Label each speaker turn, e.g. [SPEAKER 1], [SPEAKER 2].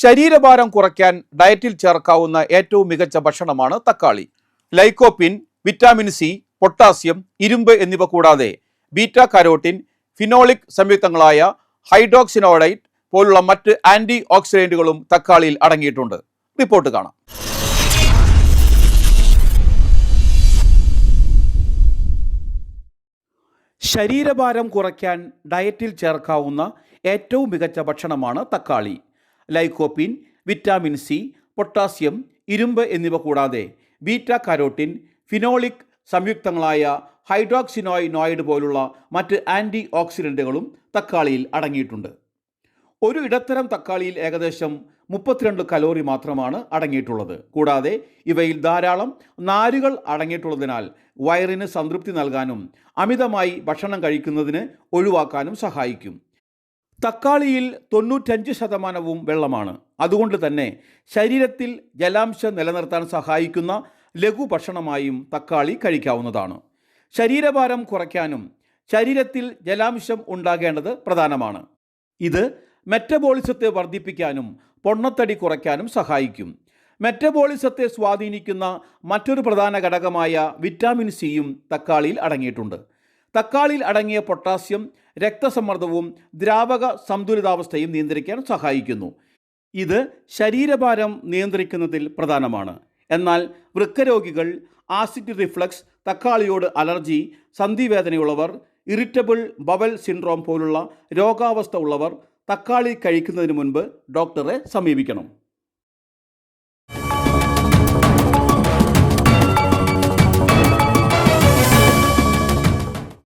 [SPEAKER 1] ശരീരഭാരം കുറയ്ക്കാൻ ഡയറ്റിൽ ചേർക്കാവുന്ന ഏറ്റവും മികച്ച ഭക്ഷണമാണ് തക്കാളി. ലൈക്കോപ്പിൻ വിറ്റാമിൻ സി പൊട്ടാസ്യം ഇരുമ്പ് എന്നിവ കൂടാതെ ബീറ്റ കരോട്ടിൻ ഫിനോളിക് സംയുക്തങ്ങളായ ഹൈഡ്രോക്സിനോഡൈറ്റ് പോലുള്ള മറ്റ് ആന്റി ഓക്സിഡന്റുകളും തക്കാളിയിൽ അടങ്ങിയിട്ടുണ്ട്. റിപ്പോർട്ട് കാണാം. ശരീരഭാരം കുറയ്ക്കാൻ ഡയറ്റിൽ ചേർക്കാവുന്ന ഏറ്റവും മികച്ച ഭക്ഷണമാണ് തക്കാളി. ലൈക്കോപ്പിൻ വിറ്റാമിൻ സി പൊട്ടാസ്യം ഇരുമ്പ് എന്നിവ കൂടാതെ ബീറ്റ കാരോട്ടിൻ ഫിനോളിക് സംയുക്തങ്ങളായ ഹൈഡ്രോക്സിനോയ് നോയിഡ് പോലുള്ള മറ്റ് ആന്റി ഓക്സിഡന്റുകളും തക്കാളിയിൽ അടങ്ങിയിട്ടുണ്ട്. ഒരു ഇടത്തരം തക്കാളിയിൽ ഏകദേശം മുപ്പത്തിരണ്ട് കലോറി മാത്രമാണ് അടങ്ങിയിട്ടുള്ളത്. കൂടാതെ ഇവയിൽ ധാരാളം നാരുകൾ അടങ്ങിയിട്ടുള്ളതിനാൽ വയറിന് സംതൃപ്തി നൽകാനും അമിതമായി ഭക്ഷണം കഴിക്കുന്നതിന് ഒഴിവാക്കാനും സഹായിക്കും. തക്കാളിയിൽ തൊണ്ണൂറ്റഞ്ച് ശതമാനവും വെള്ളമാണ്. അതുകൊണ്ട് തന്നെ ശരീരത്തിൽ ജലാംശം നിലനിർത്താൻ സഹായിക്കുന്ന ലഘുഭക്ഷണമായും തക്കാളി കഴിക്കാവുന്നതാണ്. ശരീരഭാരം കുറയ്ക്കാനും ശരീരത്തിൽ ജലാംശം ഉണ്ടാകേണ്ടത് പ്രധാനമാണ്. ഇത് മെറ്റബോളിസത്തെ വർദ്ധിപ്പിക്കാനും പൊണ്ണത്തടി കുറയ്ക്കാനും സഹായിക്കും. മെറ്റബോളിസത്തെ സ്വാധീനിക്കുന്ന മറ്റൊരു പ്രധാന ഘടകമായ വിറ്റാമിൻ സിയും തക്കാളിയിൽ അടങ്ങിയിട്ടുണ്ട്. തക്കാളിയിൽ അടങ്ങിയ പൊട്ടാസ്യം രക്തസമ്മർദ്ദവും ദ്രാവക സന്തുലിതാവസ്ഥയും നിയന്ത്രിക്കാൻ സഹായിക്കുന്നു. ഇത് ശരീരഭാരം നിയന്ത്രിക്കുന്നതിൽ പ്രധാനമാണ്. എന്നാൽ വൃക്കരോഗികൾ ആസിഡ് റിഫ്ലക്സ് തക്കാളിയോട് അലർജി സന്ധിവേദനയുള്ളവർ ഇറിറ്റബിൾ ബവൽ സിൻഡ്രോം പോലുള്ള രോഗാവസ്ഥ ഉള്ളവർ തക്കാളി കഴിക്കുന്നതിന് മുൻപ് ഡോക്ടറെ സമീപിക്കണം.